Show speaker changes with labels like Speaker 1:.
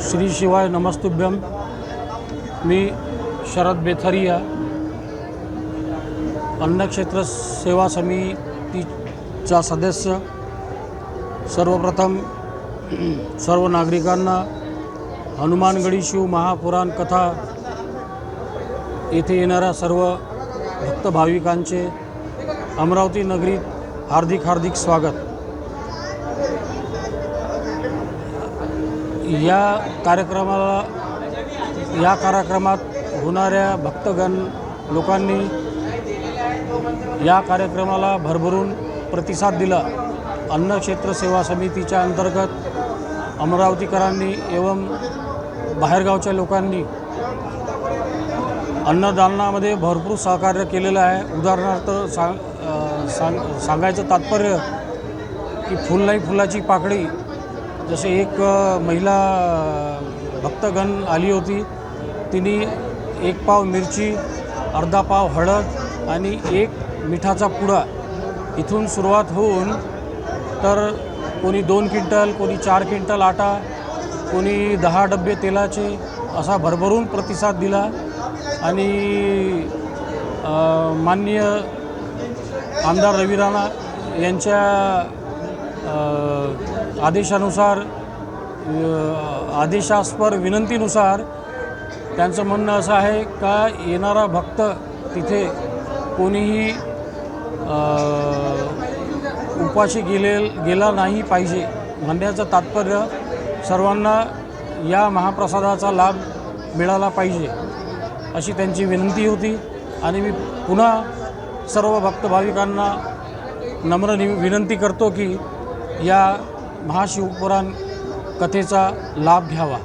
Speaker 1: श्री शिवाय नमस्तुभ्यम मी शरद बेथरिया. अन्नक्षेत्र सेवा समितीचा सदस्य. सर्वप्रथम सर्व नागरिकांना हनुमानगडी शिव महापुराण कथा. येथे येणाऱ्या सर्व भक्त भाविकांचे अमरावती नगरीत हार्दिक हार्दिक स्वागत. या कार्यक्रमाला या कार्यक्रमात होणाऱ्या भक्तगण लोकांनी या कार्यक्रमाला भरभरून प्रतिसाद दिला. अन्नक्षेत्र सेवा समितीच्या अंतर्गत अमरावतीकरांनी एवं बाहेरगावच्या लोकांनी अन्नदानामध्ये भरपूर सहकार्य केलेलं आहे. उदाहरणार्थ सांग सांग सांगायचं तात्पर्य की फुल नाही फुलाची पाकळी जसे एक महिला भक्तगण आली होती. तिने एक पाव मिरची अर्धा पाव हळद आणि एक मिठाचा पुडा इथून सुरुवात होऊन तर कोणी दोन क्विंटल कोणी चार क्विंटल आटा कोणी दहा डबे तेलाचे असा भरभरून प्रतिसाद दिला आणि माननीय आमदार रवी राणा यांच्या आदेशानुसार आदेशास्पर विनंतीनुसार त्यांचं म्हणणं असं आहे का येणारा भक्त तिथे कोणीही उपाशी गेले गेला नाही पाहिजे म्हणण्याचं तात्पर्य सर्वांना या महाप्रसादाचा लाभ मिळाला पाहिजे अशी त्यांची विनंती होती. आणि मी पुन्हा सर्व भक्त भाविकांना नम्र नि विनंती करतो की या महाशिवपुराण कथेचा लाभ घ्यावा.